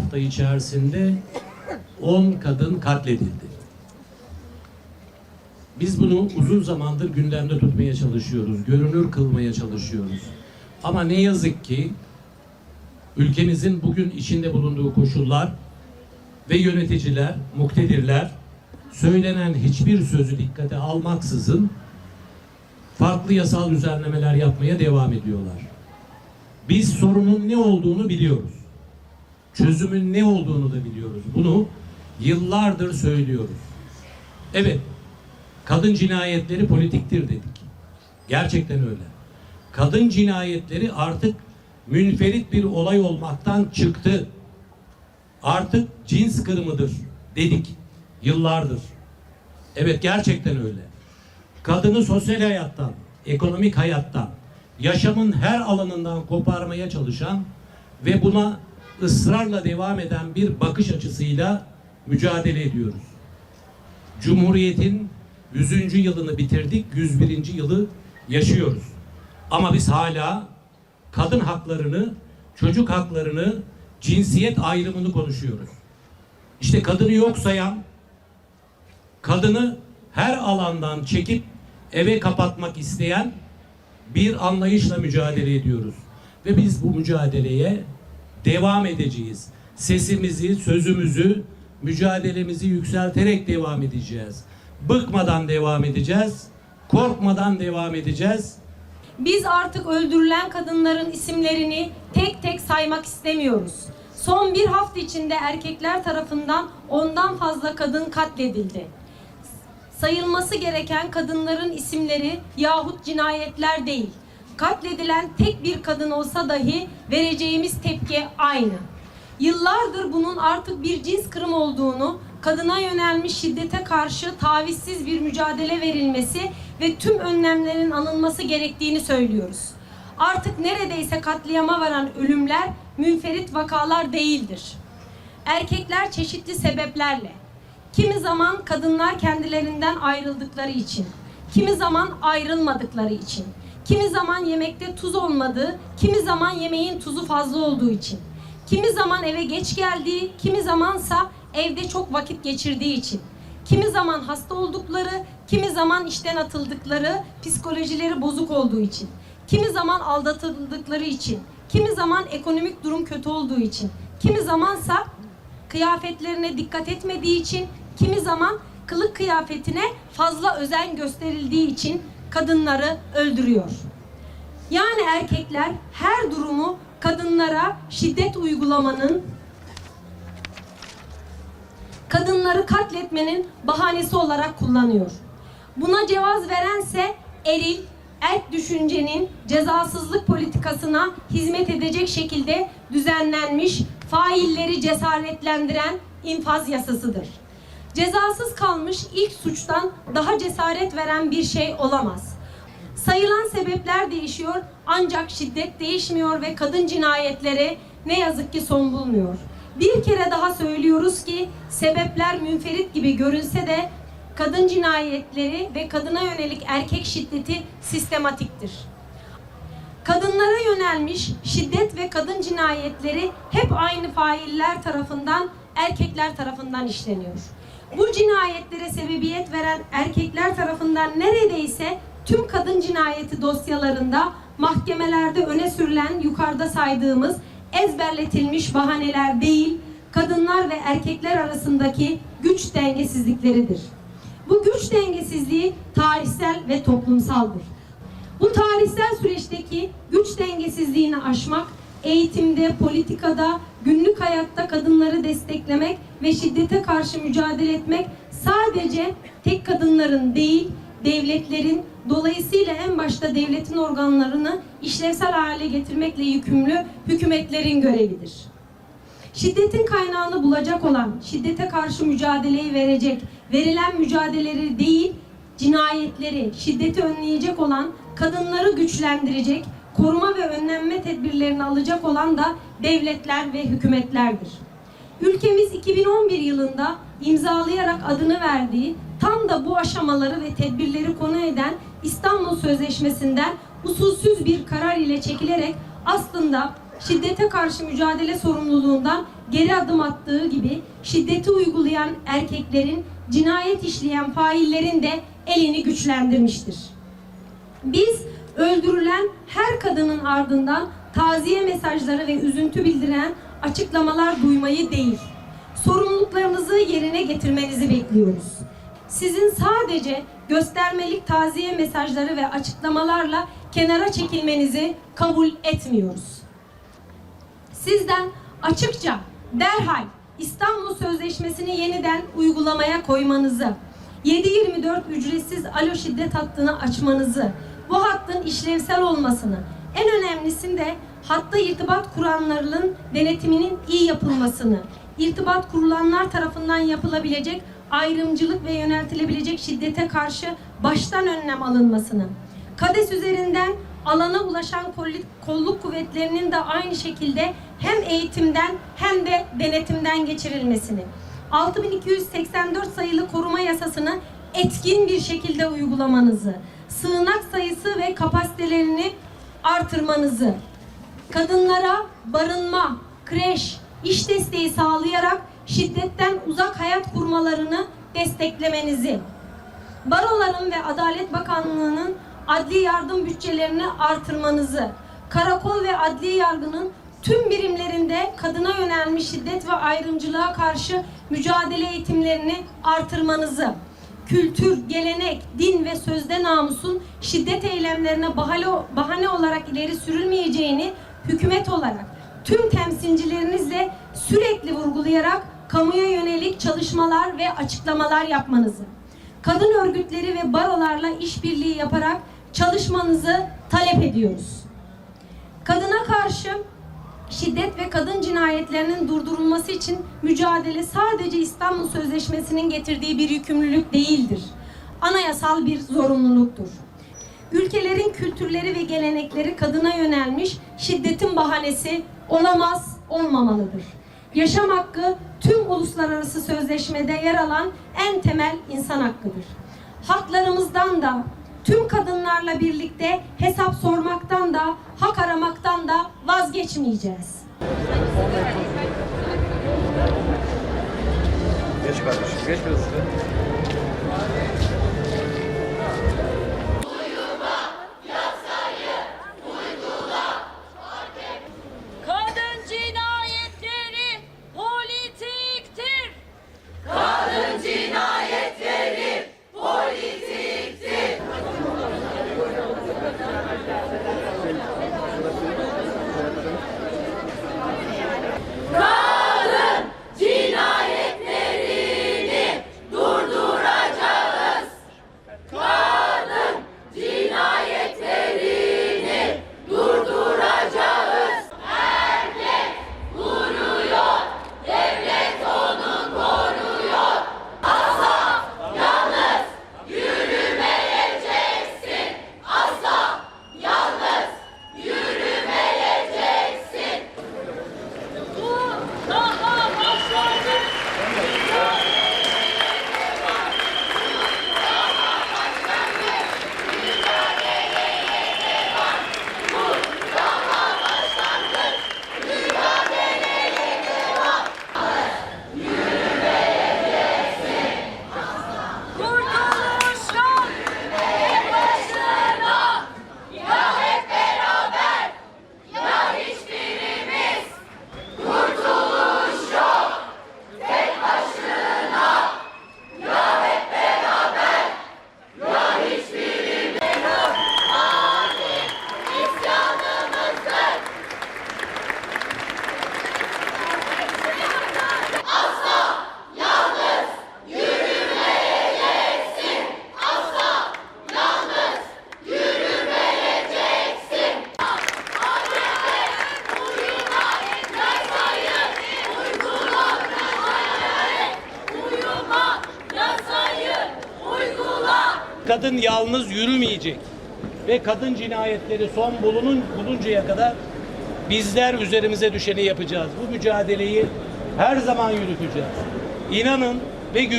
hafta içerisinde 10 kadın katledildi. Biz bunu uzun zamandır gündemde tutmaya çalışıyoruz, görünür kılmaya çalışıyoruz. Ama ne yazık ki ülkemizin bugün içinde bulunduğu koşullar ve yöneticiler, muktedirler söylenen hiçbir sözü dikkate almaksızın farklı yasal düzenlemeler yapmaya devam ediyorlar. Biz sorunun ne olduğunu biliyoruz. Çözümün ne olduğunu da biliyoruz. Bunu yıllardır söylüyoruz. Evet, kadın cinayetleri politiktir dedik. Gerçekten öyle. Kadın cinayetleri artık münferit bir olay olmaktan çıktı. Artık cins kırımıdır dedik yıllardır. Evet gerçekten öyle. Kadını sosyal hayattan, ekonomik hayattan, yaşamın her alanından koparmaya çalışan ve buna ısrarla devam eden bir bakış açısıyla mücadele ediyoruz. Cumhuriyetin 100. yılını bitirdik, 101. yılı yaşıyoruz. Ama biz hala kadın haklarını, çocuk haklarını, cinsiyet ayrımını konuşuyoruz. İşte kadını yok sayan, kadını her alandan çekip eve kapatmak isteyen bir anlayışla mücadele ediyoruz. Ve biz bu mücadeleye devam edeceğiz. Sesimizi, sözümüzü, mücadelemizi yükselterek devam edeceğiz. Bıkmadan devam edeceğiz. Korkmadan devam edeceğiz. Biz artık öldürülen kadınların isimlerini tek tek saymak istemiyoruz. Son bir hafta içinde erkekler tarafından ondan fazla kadın katledildi. Sayılması gereken kadınların isimleri yahut cinayetler değil. Katledilen tek bir kadın olsa dahi vereceğimiz tepki aynı. Yıllardır bunun artık bir cins kırım olduğunu, kadına yönelmiş şiddete karşı tavizsiz bir mücadele verilmesi ve tüm önlemlerin alınması gerektiğini söylüyoruz. Artık neredeyse katliama varan ölümler münferit vakalar değildir. Erkekler çeşitli sebeplerle, kimi zaman kadınlar kendilerinden ayrıldıkları için, kimi zaman ayrılmadıkları için, kimi zaman yemekte tuz olmadığı, kimi zaman yemeğin tuzu fazla olduğu için, kimi zaman eve geç geldiği, kimi zamansa evde çok vakit geçirdiği için, kimi zaman hasta oldukları, kimi zaman işten atıldıkları, psikolojileri bozuk olduğu için, kimi zaman aldatıldıkları için, kimi zaman ekonomik durum kötü olduğu için, kimi zamansa kıyafetlerine dikkat etmediği için, kimi zaman kılık kıyafetine fazla özen gösterildiği için kadınları öldürüyor. Yani erkekler her durumu kadınlara şiddet uygulamanın kadınları katletmenin bahanesi olarak kullanıyor. Buna cevaz verense eril, erk düşüncenin cezasızlık politikasına hizmet edecek şekilde düzenlenmiş failleri cesaretlendiren infaz yasasıdır. Cezasız kalmış ilk suçtan daha cesaret veren bir şey olamaz. Sayılan sebepler değişiyor ancak şiddet değişmiyor ve kadın cinayetleri ne yazık ki son bulmuyor. Bir kere daha söylüyoruz ki sebepler münferit gibi görünse de kadın cinayetleri ve kadına yönelik erkek şiddeti sistematiktir. Kadınlara yönelmiş şiddet ve kadın cinayetleri hep aynı failler tarafından, erkekler tarafından işleniyor. Bu cinayetlere sebebiyet veren erkekler tarafından neredeyse tüm kadın cinayeti dosyalarında mahkemelerde öne sürülen yukarıda saydığımız ezberletilmiş bahaneler değil, kadınlar ve erkekler arasındaki güç dengesizlikleridir. Bu güç dengesizliği tarihsel ve toplumsaldır. Bu tarihsel süreçteki güç dengesizliğini aşmak, eğitimde, politikada, günlük hayatta kadınları desteklemek ve şiddete karşı mücadele etmek sadece tek kadınların değil, devletlerin, dolayısıyla en başta devletin organlarını işlevsel hale getirmekle yükümlü hükümetlerin görevidir. Şiddetin kaynağını bulacak olan, şiddete karşı mücadeleyi verecek, verilen mücadeleleri değil, cinayetleri, şiddeti önleyecek olan, kadınları güçlendirecek, koruma ve önlenme tedbirlerini alacak olan da devletler ve hükümetlerdir. Ülkemiz 2011 yılında imzalayarak adını verdiği tam da bu aşamaları ve tedbirleri konu eden İstanbul Sözleşmesi'nden usulsüz bir karar ile çekilerek aslında şiddete karşı mücadele sorumluluğundan geri adım attığı gibi şiddeti uygulayan erkeklerin, cinayet işleyen faillerin de elini güçlendirmiştir. Biz öldürülen her kadının ardından taziye mesajları ve üzüntü bildiren açıklamalar duymayı değil, sorumluluklarınızı yerine getirmenizi bekliyoruz. Sizin sadece göstermelik taziye mesajları ve açıklamalarla kenara çekilmenizi kabul etmiyoruz. Sizden açıkça derhal İstanbul Sözleşmesi'ni yeniden uygulamaya koymanızı, 7-24 ücretsiz alo şiddet hattını açmanızı, bu hattın işlevsel olmasını, en önemlisinde hatta irtibat kuranların denetiminin iyi yapılmasını, irtibat kurulanlar tarafından yapılabilecek ayrımcılık ve yöneltilebilecek şiddete karşı baştan önlem alınmasını, KADES üzerinden alana ulaşan kolluk kuvvetlerinin de aynı şekilde hem eğitimden hem de denetimden geçirilmesini, 6284 sayılı koruma yasasını etkin bir şekilde uygulamanızı, sığınak sayısı ve kapasitelerini artırmanızı, kadınlara barınma, kreş, iş desteği sağlayarak şiddetten uzak hayat kurmalarını desteklemenizi, baroların ve Adalet Bakanlığı'nın adli yardım bütçelerini artırmanızı, karakol ve adli yargının tüm birimlerinde kadına yönelmiş şiddet ve ayrımcılığa karşı mücadele eğitimlerini artırmanızı, kültür, gelenek, din ve sözde namusun şiddet eylemlerine bahane, olarak ileri sürülmeyeceğini hükümet olarak tüm temsilcilerinizle sürekli vurgulayarak kamuya yönelik çalışmalar ve açıklamalar yapmanızı, kadın örgütleri ve barolarla işbirliği yaparak çalışmanızı talep ediyoruz. Kadına karşı şiddet ve kadın cinayetlerinin durdurulması için mücadele sadece İstanbul Sözleşmesi'nin getirdiği bir yükümlülük değildir. Anayasal bir zorunluluktur. Ülkelerin kültürleri ve gelenekleri kadına yönelmiş şiddetin bahanesi olamaz, olmamalıdır. Yaşam hakkı tüm uluslararası sözleşmede yer alan en temel insan hakkıdır. Haklarımızdan da tüm kadınlarla birlikte hesap sormaktan da hak aramaktan da vazgeçmeyeceğiz. Geç kardeşim, geç biraz Kadın yalnız yürümeyecek ve kadın cinayetleri son bulunun buluncaya kadar bizler üzerimize düşeni yapacağız. Bu mücadeleyi her zaman yürüteceğiz. İnanın ve güvenin.